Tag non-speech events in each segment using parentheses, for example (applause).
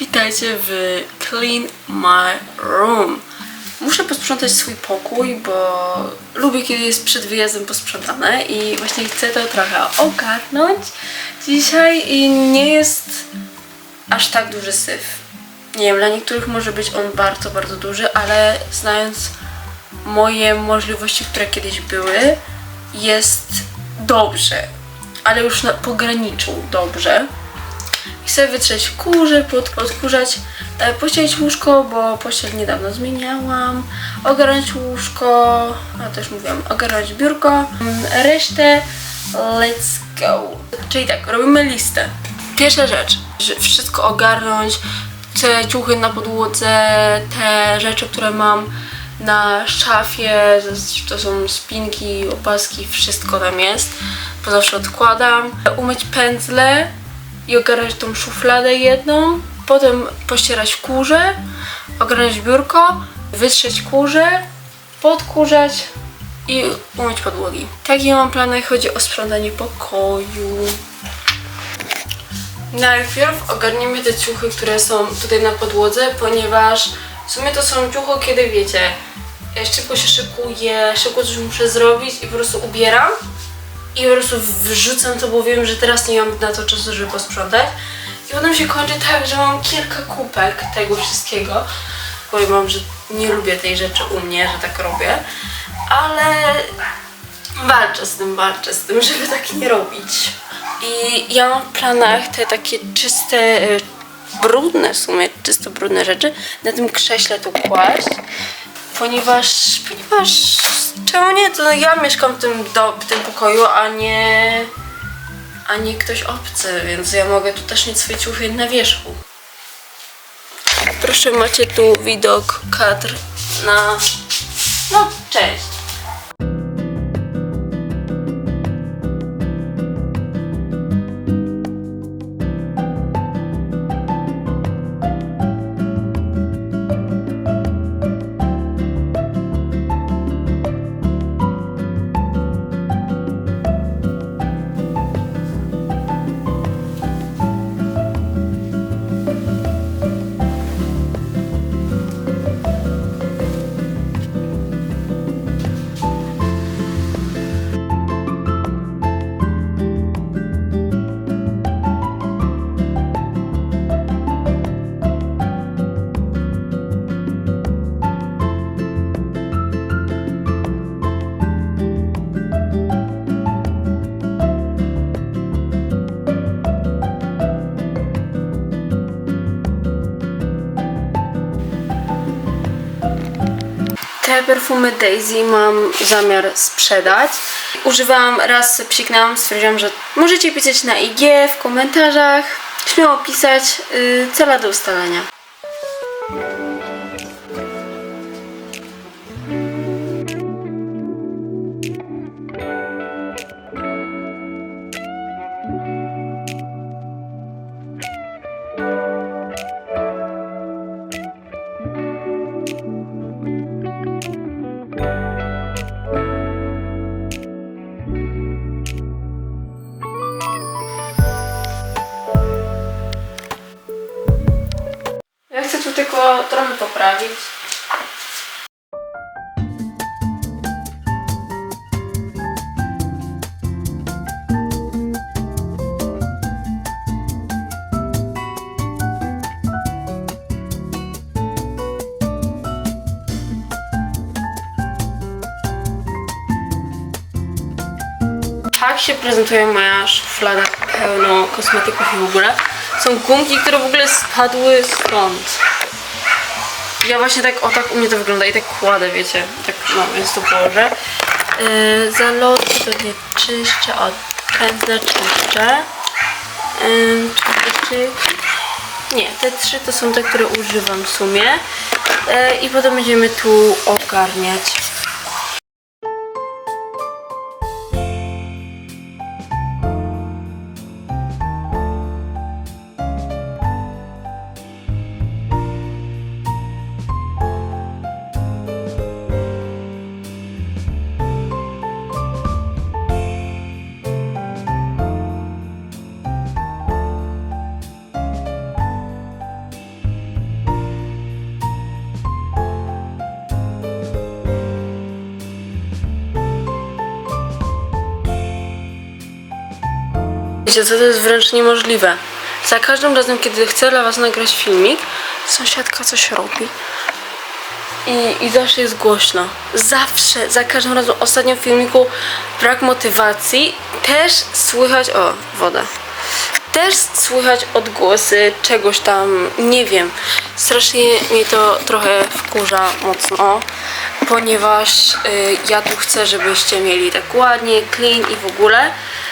Witajcie w Clean My Room. Muszę posprzątać swój pokój, bo lubię, kiedy jest przed wyjazdem posprzątane i właśnie chcę to trochę ogarnąć dzisiaj i nie jest aż tak duży syf. Nie wiem, dla niektórych może być on bardzo, bardzo duży, ale znając moje możliwości, które kiedyś były, jest dobrze, ale już na pograniczu dobrze. Chcę wytrzeć kurze, pod, odkurzać, e, pościelić łóżko, bo pościel niedawno zmieniałam, ogarnąć łóżko, a też mówiłam, ogarnąć biurko, resztę let's go. Czyli tak, robimy listę. Pierwsza rzecz, wszystko ogarnąć, te ciuchy na podłodze, te rzeczy, które mam na szafie, to są spinki, opaski, wszystko tam jest. To zawsze odkładam. Umyć pędzle i ogarnąć tą szufladę jedną, potem pościerać kurze, ogarnąć biurko, wytrzeć kurze, podkurzać i umyć podłogi. Takie mam plany, chodzi o sprzątanie pokoju. Najpierw ogarniemy te ciuchy, które są tutaj na podłodze, ponieważ w sumie to są ciuchy, kiedy wiecie, szybko się szykuję, szybko coś muszę zrobić i po prostu ubieram i po prostu wrzucam to, bo wiem, że teraz nie mam na to czasu, żeby posprzątać. I potem się kończy tak, że mam kilka kupek tego wszystkiego. Powiem wam, że nie lubię tej rzeczy u mnie, że tak robię, ale walczę z tym, walczę z tym, żeby tak nie robić. I ja mam w planach te takie czyste, e, brudne w sumie, czysto brudne rzeczy na tym krześle tu kłaść, ponieważ, ponieważ czemu nie, to ja mieszkam w tym, do, w tym pokoju, a nie, a nie ktoś obcy, więc ja mogę tu też mieć swoje ciuchy na wierzchu. Proszę, macie tu widok, kadr na... perfumy Daisy mam zamiar sprzedać. Używałam, raz psiknęłam, stwierdziłam, że możecie pisać na IG, w komentarzach. Śmiało pisać, yy, cela do ustalenia. Poprawić. Tak się prezentuje moja szuflada pełno kosmetyków i w ogóle. Są gumki, które w ogóle spadły stąd. Ja właśnie tak, o tak u mnie to wygląda i tak kładę, wiecie. Tak, no, więc to położę. Yy, zalotki to nie czyszczę, o, pędzle czyszczę. Yy, czyszczę. Nie, te trzy to są te, które używam w sumie. Yy, I potem będziemy tu ogarniać. Wiecie co, to jest wręcz niemożliwe. Za każdym razem, kiedy chcę dla was nagrać filmik, sąsiadka coś robi. I, I zawsze jest głośno. Zawsze, za każdym razem. W filmiku brak motywacji. Też słychać. O, woda. Też słychać odgłosy czegoś tam, nie wiem. Strasznie mnie to trochę wkurza mocno, ponieważ y, ja tu chcę, żebyście mieli tak ładnie, clean i w ogóle.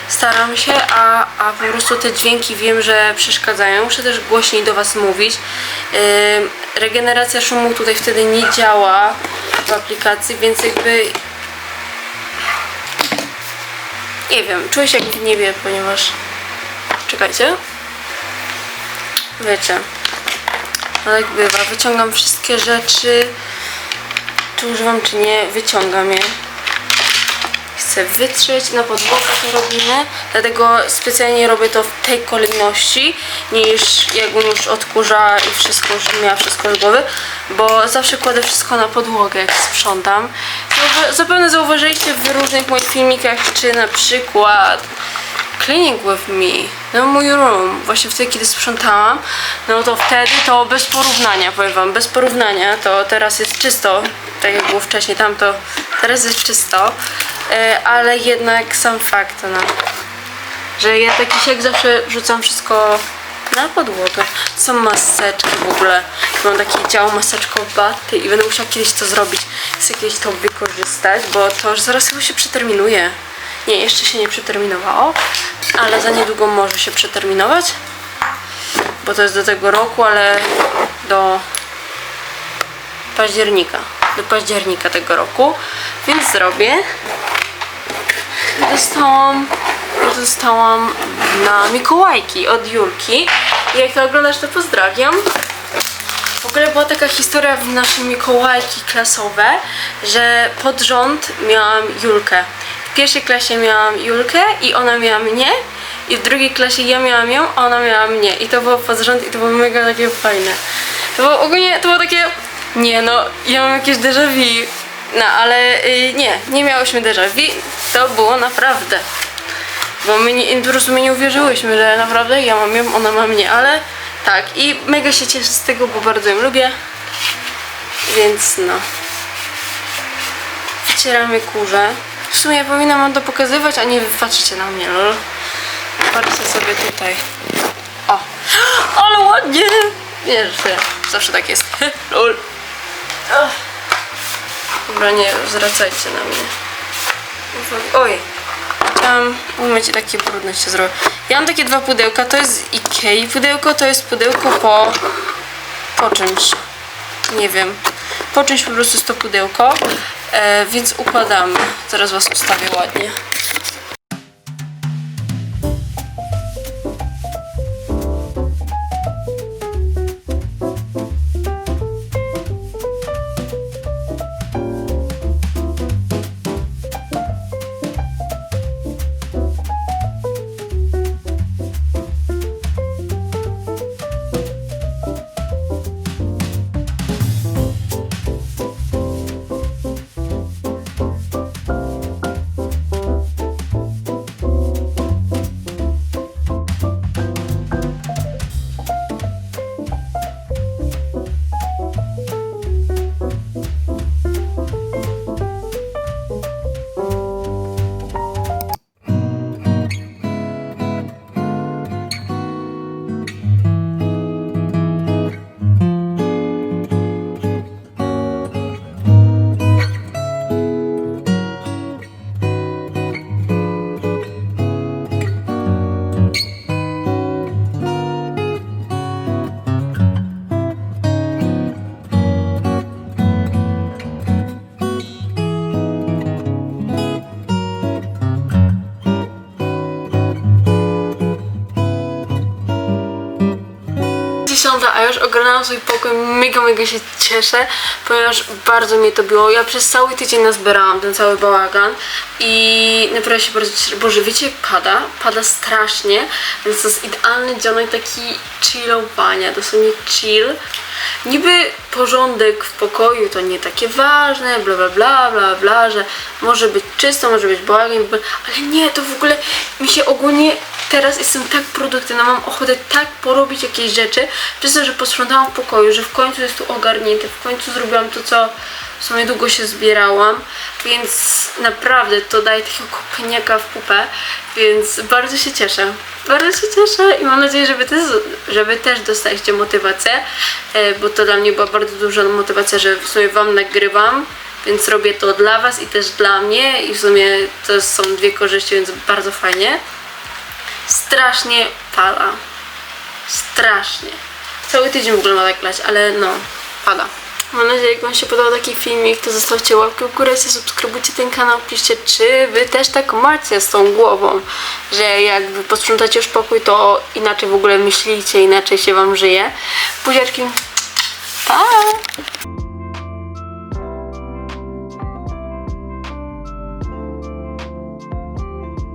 Staram się, a, a po prostu te dźwięki wiem, że przeszkadzają. Muszę też głośniej do Was mówić. Regeneracja szumu tutaj wtedy nie działa w aplikacji, więc jakby nie wiem, czuję się jak w niebie, ponieważ czekajcie. Wiecie. No tak bywa, wyciągam wszystkie rzeczy. Czy używam, czy nie, wyciągam je chcę wytrzeć, na podłogę to robimy, dlatego specjalnie robię to w tej kolejności, niż jakbym już odkurza i wszystko, już miała wszystko z głowy, bo zawsze kładę wszystko na podłogę, jak sprzątam. Zapewne zauważyliście w różnych moich filmikach, czy na przykład cleaning with me, no mój room, właśnie wtedy, kiedy sprzątałam, no to wtedy to bez porównania, powiem wam, bez porównania, to teraz jest czysto, tak jak było wcześniej, tam to teraz jest czysto, e, ale jednak sam fakt, no, że ja taki jak zawsze wrzucam wszystko na podłogę. Są maseczki w ogóle. Mam taki dział maseczkowaty i będę musiała kiedyś to zrobić. Chcę kiedyś to wykorzystać, bo to zaraz chyba się przeterminuje. Nie, jeszcze się nie przeterminowało, ale za niedługo może się przeterminować. Bo to jest do tego roku, ale do października. Do października tego roku. Więc zrobię. Dostałam, dostałam na Mikołajki od Julki. Jak to oglądasz, to pozdrawiam. W ogóle była taka historia w naszym Mikołajki klasowe, że pod rząd miałam Julkę. W pierwszej klasie miałam Julkę i ona miała mnie. I w drugiej klasie ja miałam ją, a ona miała mnie. I to było pod rząd i to było mega takie fajne. To było ogólnie, to było takie... Nie no, ja mam jakieś déjà vu. No, ale y, nie, nie miałyśmy déjà vu. To było naprawdę. Bo my nie, po prostu my nie uwierzyłyśmy, że naprawdę ja mam ją, ona ma mnie, ale tak. I mega się cieszę z tego, bo bardzo ją lubię. Więc no. Wycieramy kurze. W sumie powinnam wam to pokazywać, a nie patrzycie na mnie, lol. Patrzcie sobie tutaj. O! (gasps) Ale ładnie! Nie, że zawsze tak jest. (laughs) lol. Dobra, nie, zwracajcie na mnie. Oj, chciałam umyć i takie brudne się zrobię. Ja mam takie dwa pudełka, to jest Ikei pudełko, to jest pudełko po... po czymś. Nie wiem. Po czymś po prostu jest to pudełko, e, więc układamy. Zaraz was ustawię ładnie. Już oglądałam swój pokój, mega, mega się cieszę, ponieważ bardzo mnie to biło. Ja przez cały tydzień nazbierałam ten cały bałagan i naprawdę się bardzo cieszę. Boże, wiecie, pada? Pada strasznie, więc to jest idealny dzionek taki chillowania, dosłownie chill. niby porządek w pokoju to nie takie ważne, bla bla bla bla bla, że może być czysto, może być bałagan, ale nie, to w ogóle mi się ogólnie teraz jestem tak produktywna, mam ochotę tak porobić jakieś rzeczy, przez to, że posprzątałam w pokoju, że w końcu jest tu ogarnięte, w końcu zrobiłam to, co w sumie długo się zbierałam, więc naprawdę to daje takiego kopniaka w pupę, więc bardzo się cieszę. Bardzo się cieszę i mam nadzieję, że wy też, że wy też dostaliście motywację, e, bo to dla mnie była bardzo duża motywacja, że w sumie wam nagrywam, więc robię to dla was i też dla mnie i w sumie to są dwie korzyści, więc bardzo fajnie. Strasznie pada. Strasznie. Cały tydzień w ogóle ma tak lać, ale no, pada. Mam nadzieję, jak Wam się podobał taki filmik, to zostawcie łapkę w górę, subskrybujcie ten kanał, piszcie, czy Wy też tak macie z tą głową, że jak Wy posprzątacie już pokój, to inaczej w ogóle myślicie, inaczej się Wam żyje. Buziaczki, pa!